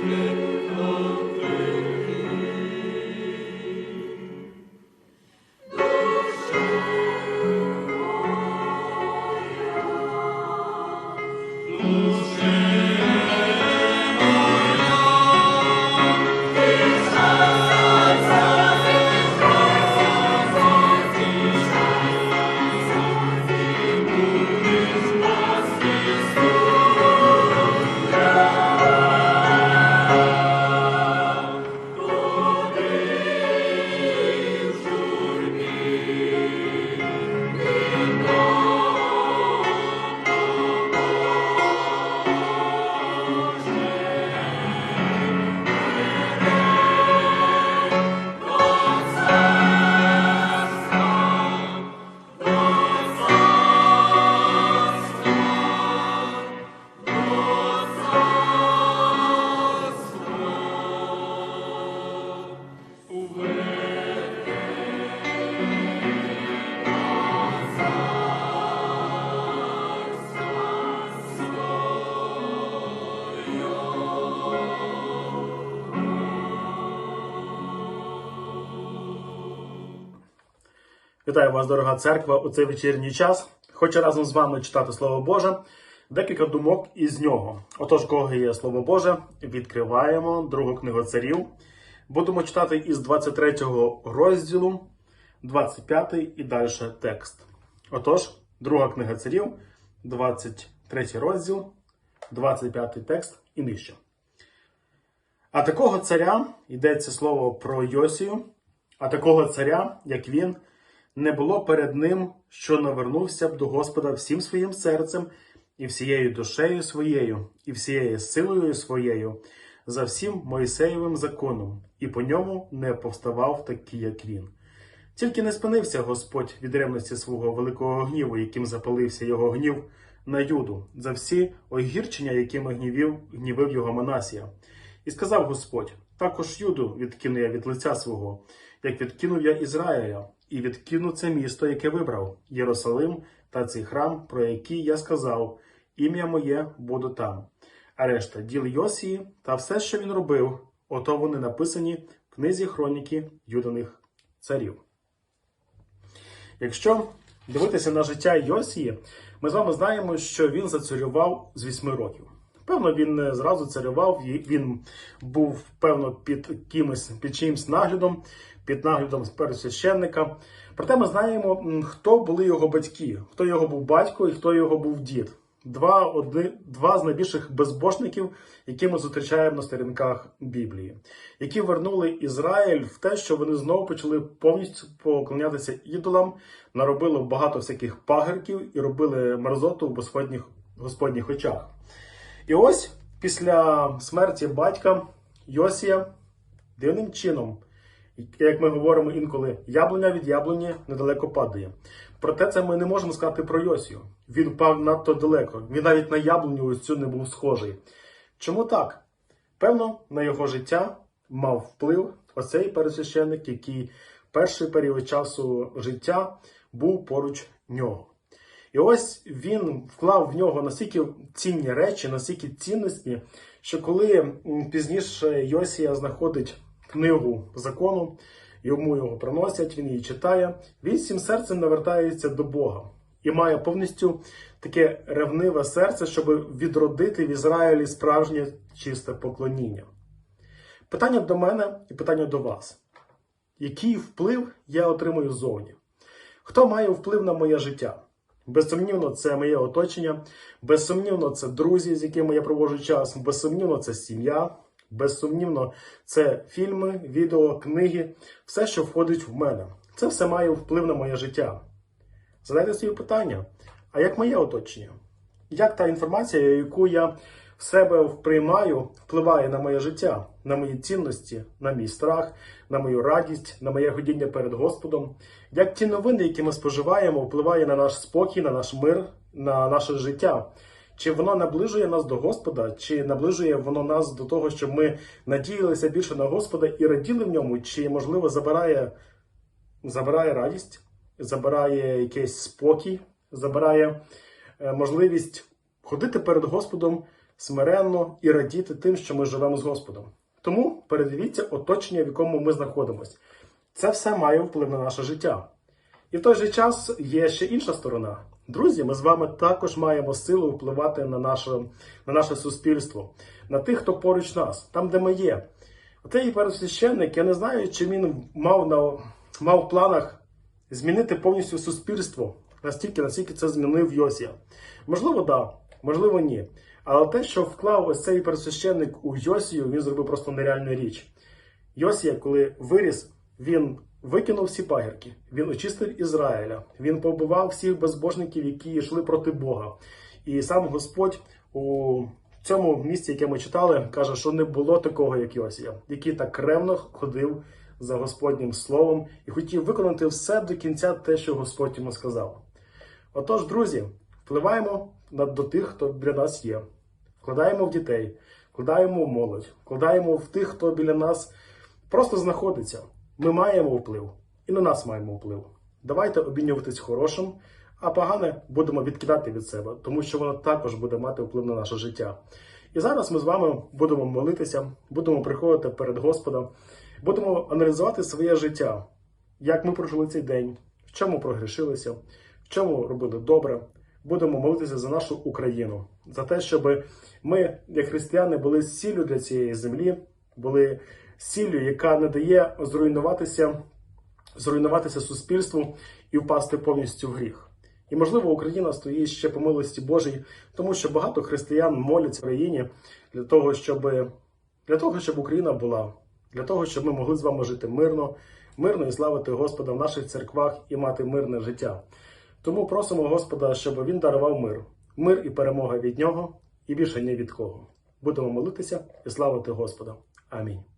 Amen. Вітаю вас, дорога церква, у цей вечірній час. Хочу разом з вами читати Слово Боже, декілька думок із нього. Отож, кого є Слово Боже, відкриваємо другу книгу царів. Будемо читати із 23 розділу, 25 і далі текст. Отож, друга книга царів, 23 розділ, 25 текст і нижче. А такого царя йдеться слово про Йосію, а такого царя, як він, не було перед ним, що навернувся б до Господа всім своїм серцем і всією душею своєю, і всією силою своєю, за всім Моїсеєвим законом, і по ньому не повставав такий, як він. Тільки не спинився Господь від ревності свого великого гніву, яким запалився його гнів на Юду, за всі огірчення, якими гнівів, гнівив його Манасія. І сказав Господь: також Юду відкину я від лиця свого, як відкинув я Ізраїля, і відкину це місто, яке вибрав, Єрусалим та цей храм, про який я сказав, ім'я моє буде там. А решта діл Йосії та все, що він робив, ото вони написані в книзі хроніки Юданих царів. Якщо дивитися на життя Йосії, ми з вами знаємо, що він зацарював з 8 років. Певно, він не зразу царював, він був, певно, під кимось, під чиїмсь наглядом, під наглядом пересвященника. Проте ми знаємо, хто були його батьки, хто його був батько і хто його був дід. Два, одни, два з найбільших безбожників, які ми зустрічаємо на сторінках Біблії, які вернули Ізраїль в те, що вони знову почали повністю поклонятися ідолам, наробили багато всяких пагерків і робили мерзоту в Господніх, Господніх очах. І ось після смерті батька Йосія дивним чином, як ми говоримо інколи, яблуня від яблуні недалеко падає. Проте це ми не можемо сказати про Йосію. Він впав надто далеко. Він навіть на яблуню ось цю не був схожий. Чому так? Певно, на його життя мав вплив оцей пересвященник, який перший період часу життя був поруч нього. І ось він вклав в нього настільки цінні речі, настільки цінності, що коли пізніше Йосія знаходить книгу закону, йому його приносять, він її читає, він всім серцем навертається до Бога і має повністю таке ревниве серце, щоб відродити в Ізраїлі справжнє чисте поклоніння. Питання до мене і питання до вас: який вплив я отримую ззовні? Хто має вплив на моє життя? Безсумнівно, це моє оточення, безсумнівно, це друзі, з якими я проводжу час, безсумнівно, це сім'я, безсумнівно, це фільми, відео, книги, все, що входить в мене. Це все має вплив на моє життя. Задайте собі питання: а як моє оточення? Як та інформація, яку я в себе вприймаю, впливає на моє життя, на мої цінності, на мій страх, на мою радість, на моє годіння перед Господом? Як ті новини, які ми споживаємо, впливає на наш спокій, на наш мир, на наше життя? Чи воно наближує нас до Господа, чи наближує воно нас до того, щоб ми надіялися більше на Господа і раділи в ньому, чи можливо забирає, забирає радість, забирає якийсь спокій, забирає е, можливість ходити перед Господом смиренно і радіти тим, що ми живемо з Господом. Тому передивіться оточення, в якому ми знаходимося. Це все має вплив на наше життя. І в той же час є ще інша сторона. Друзі, ми з вами також маємо силу впливати на наше, на наше суспільство, на тих, хто поруч нас, там, де ми є. Оцей пересвященник, я не знаю, чи він мав на мав в планах змінити повністю суспільство настільки, наскільки це змінив Йосія. Можливо, да, можливо, ні. Але те, що вклав ось цей пересвященник у Йосію, він зробив просто нереальну річ. Йосія, коли виріс, він викинув всі пагірки, він очистив Ізраїля, він побивав всіх безбожників, які йшли проти Бога. І сам Господь у цьому місці, яке ми читали, каже, що не було такого, як Йосія, який так ревно ходив за Господнім словом і хотів виконати все до кінця те, що Господь йому сказав. Отож, друзі, впливаємо до тих, хто біля нас є, вкладаємо в дітей, вкладаємо в молодь, вкладаємо в тих, хто біля нас просто знаходиться. Ми маємо вплив, і на нас маємо вплив. Давайте обмінюватись хорошим, а погане будемо відкидати від себе, тому що воно також буде мати вплив на наше життя. І зараз ми з вами будемо молитися, будемо приходити перед Господом, будемо аналізувати своє життя, як ми прожили цей день, в чому прогрішилися, в чому робили добре. Будемо молитися за нашу Україну, за те, щоб ми, як християни, були сіллю для цієї землі, були сіллю, яка не дає зруйнуватися, зруйнуватися суспільству і впасти повністю в гріх. І можливо, Україна стоїть ще по милості Божій, тому що багато християн моляться в країні для того, щоб для того, щоб Україна була, для того, щоб ми могли з вами жити мирно, мирно і славити Господа в наших церквах і мати мирне життя. Тому просимо Господа, щоб він дарував мир, мир і перемога від нього, і більше ні від кого. Будемо молитися і славити Господа. Амінь.